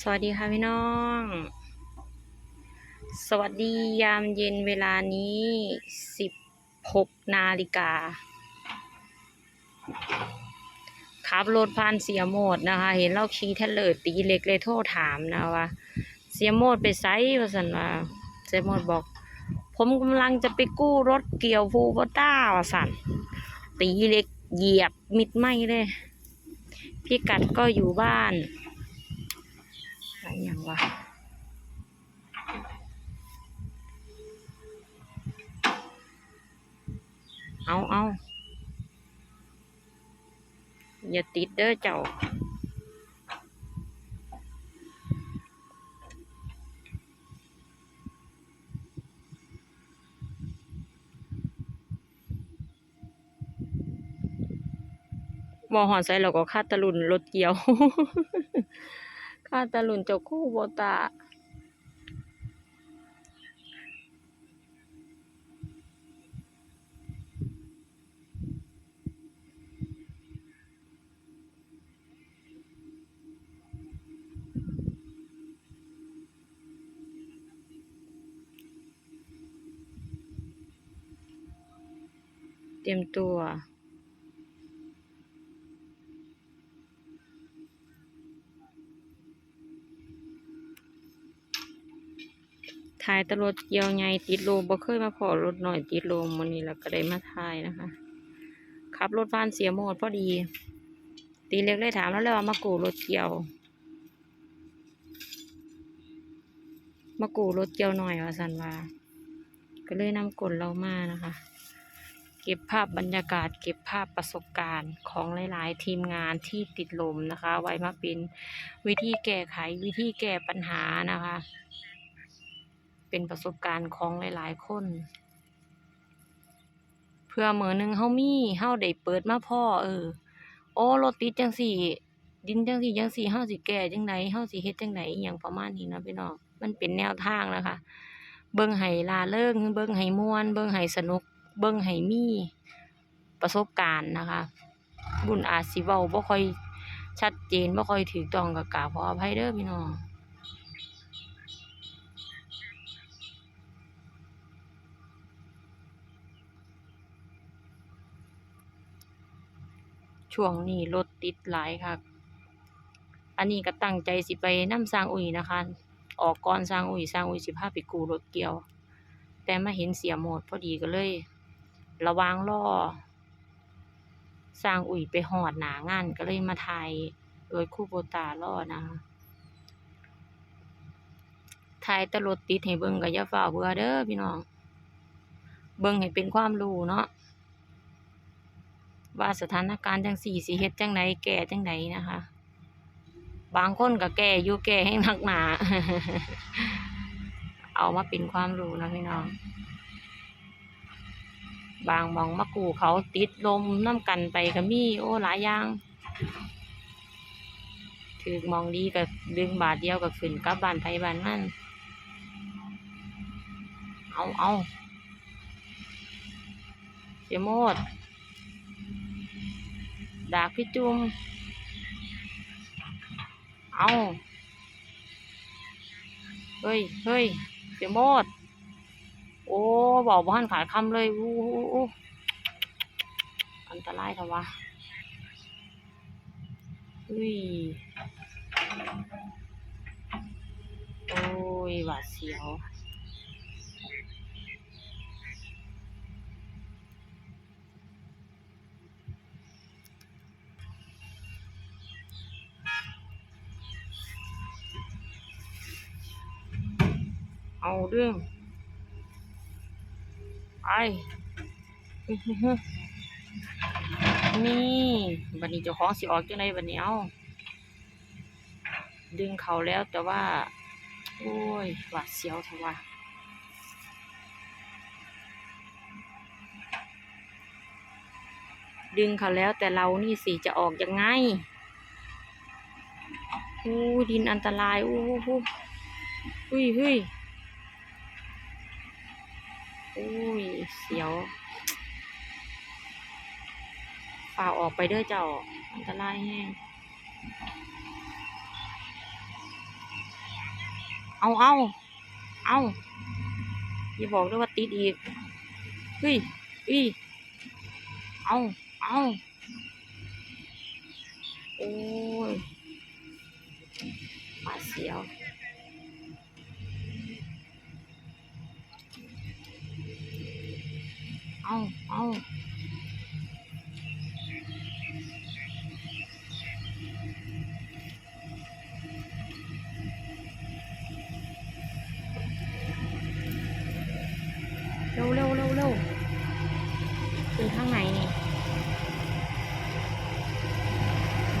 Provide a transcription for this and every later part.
สวัสดีค่ะพี่น้อง สวัสดียามเย็นเวลานี้สิบหกนาฬิกาขับรถผ่านเสียโมดนะคะ เห็นเราขี่เทเลอร์ตีเล็กเลยโทรถามนะว่า เสียโมดไปไซส์ว่าสันว่าเสียโมดบอก ผมกำลังจะไปกู้รถเกี่ยวฟูโบต้าว่าสันตีเล็กเหยียบมิดไหมเลยพี่กัดก็อยู่บ้าน อย่างวะเอาเอาอย่าติดเด้อเจ้ามอหอนใส่เราก็คาดตะลุนรถเกี่ยว คาดตะลุนเจ้าคู่โบตาเตรียมตัว ถ่ายแตรถเกี่ยวใหญ่ติดโลมบ่เคยมาพอรถหน่อยติดโลมวันนี้แล้วก็ได้มาถ่ายนะคะขับรถผ่านเสียโหมดพอดี ตีเล็กเลยถามแล้วแล้วว่ามากูรถเกี่ยว มากูรถเกี่ยวหน่อยว่าสันว่า ก็เลยนำกลเรามานะคะ เก็บภาพบรรยากาศ เก็บภาพประสบการณ์ของหลาย ๆ ทีมงานที่ติดลมนะคะ ไว้มาเป็นวิธีแก้ไขวิธีแก้ปัญหานะคะ เป็นประสบการณ์ของหลายๆคน เพื่อมือหนึ่งเฮามีเฮาได้เปิดมาพ่อเออ โอ้รถติดจังสี่ ดินจังสี่จังสี่เฮาสิแก้จังไดเฮาสิเฮ็ดจังไดอหยังประมาณนี้นะพี่น้องมันเป็นแนวทางนะคะ เบิ่งให้ลาเริงเบิ่งให้ม่วน เบิ่งให้สนุก เบิ่งให้มีประสบการณ์นะคะ บุญอาจสิเว้าบ่ค่อยชัดเจนบ่ค่อยถูกต้องก็กาขออภัยเด้อพี่น้อง ช่วงนี้รถติดหลายค่ะ อันนี้ก็ตั้งใจสิไปนำสร้างอุ่ยนะคะ ออกก่อนสร้างอุ่ยสร้างอุ่ยสิพาไปกูรถเกี่ยว แต่มาเห็นเสียหมดพอดีก็เลย ระวางล่อสร้างอุ่ยไปหอดหนางานก็เลยมาถ่ายโดยคู่โบตาล่อนะคะถ่ายตรถติดให้เบิ่งก็อย่าฝ่าเบื่อเด้อพี่น้อง เบิ่งให้เป็นความรู้เนาะ ว่าสถานการณ์จังสี่สิเฮ็ดจังไดแก่จังไดนนะคะ บางคนก็แก่อยู่แก่ให้หนักหนา เอามาเป็นความรู้นะพี่น้อง บางมองมากูเขาติดลมน้ำกันไปก็มีโอ้หลายอย่างถือมองดีก็ดึงบาทเดียวก็ขึ้นกับบ้านไทยบ้านมันเอาเอาเสียโมด ดากพี่จุมเอาเฮ้ยเฮ้ยเสียโมด โอ้บอกบ้านขายคำเลยอู้อู้อันตรายเถอะวะอุ้ย โอ้ยหวาดเสียว เอาเรื่อง ไป นี่บันนี้เจ้าของสิออกจังไดบันนี้เอาดึงเขาแล้วแต่ว่า โอ้ยหวาดเสียวเถอะวะดึงเขาแล้วแต่เรานี่สิจะออกยังไงอู้ดินอันตรายอู้หูหุ้ยหุ้ย อุ้ย เสียวฝ่าออกไปเด้อเจ้าอันตรายแห้งเอาเอาเอาอย่าบอกด้วยว่าติดอีกเฮ้ยเฮ้ยเอาเอาโอ้ยหวาเสียว เอาเอาเร็วเร็วเร็วเร็วคือข้างในนี่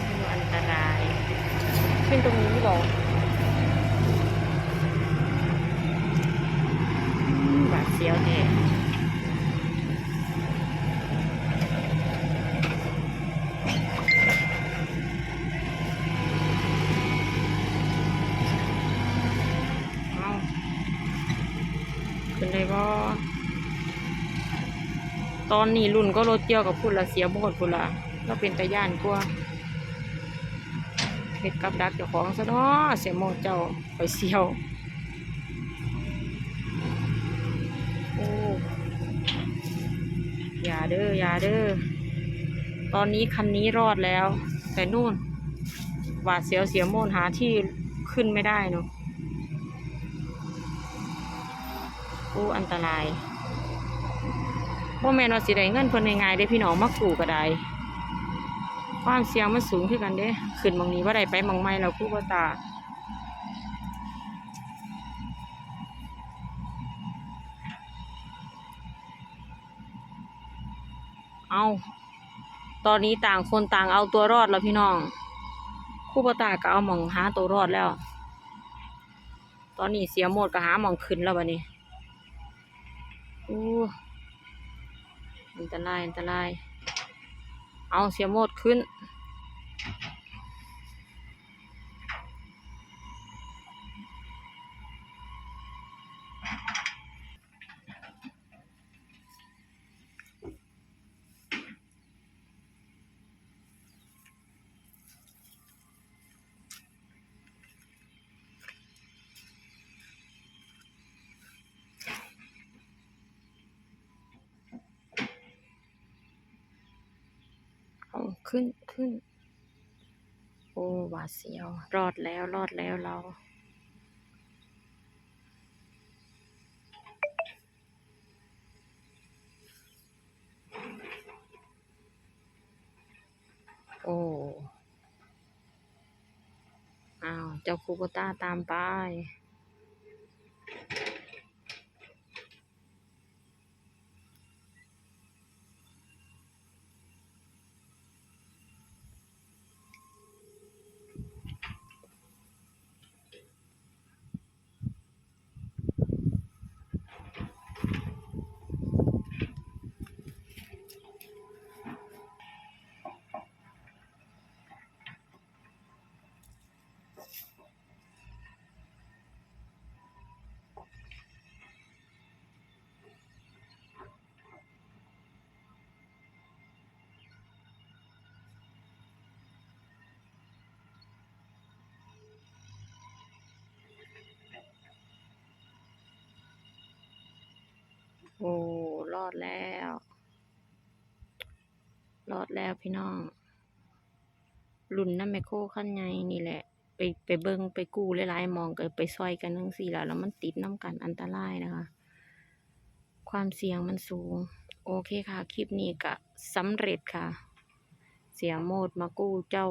มันอันตรายขึ้นตรงนี้บอกบาดเสียวแท้ เอาขึ้นได้บ่ ตอนนี้รุ่นก็รถเกี่ยวกับพุ่นละเสียหมดพุ่นละก็เป็นตะย่านกว่าเฮ็ดกับดักเจ้าของซะเนาะเสียหมดเจ้าไปเสียวโอ้อย่าเด้ออย่าเด้อตอนนี้คันนี้รอดแล้ว แต่นู่นหวาดเสียวเสียโมนหาที่ขึ้นไม่ได้เนาะโอ้อันตราย บ่แม่นว่าสิได้เงินเพิ่นง่ายๆเด้พี่น้องมากู้ก็ได้ความเสี่ยงมันสูงคือกันเด้ขึ้นมองนี้บ่าได้ไปมองใหม่แล้วกู้บ่ตาเอาตอนนี้ต่างคนต่างเอาตัวรอดแล้วพี่น้องครู่บ่ตาก็เอาหมองหาตัวรอดแล้ว ตอนนี้เสียหมดก็หาหมองขึ้นแล้วบัดนี้ โอ้ อันตรายอันตราย เอาเสียโมดขึ้น ขึ้นขึ้น โอ้หวาดเสียว รอดแล้วรอดแล้วเรา โอ้อ้าว เจ้าคูโบต้าตามไป โอ้รอดแล้ว รอดแล้วพี่น้องรุ่นน้ำแมคโครขั้นใหญ่นี่แหละ ไปไปเบิงไปกู้หลายๆมองก็ไปซอยกันทั้งสี่แล้วแล้วมันติดน้ำกันอันตรายนะคะ ความเสี่ยงมันสูง โอเคค่ะ คลิปนี้ก็สำเร็จค่ะ เสียโมดมากู้เจ้า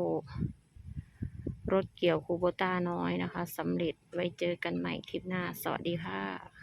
รถเกี่ยวคูโบต้าน้อยนะคะสำเร็จไว้เจอกันใหม่คลิปหน้า สวัสดีค่ะ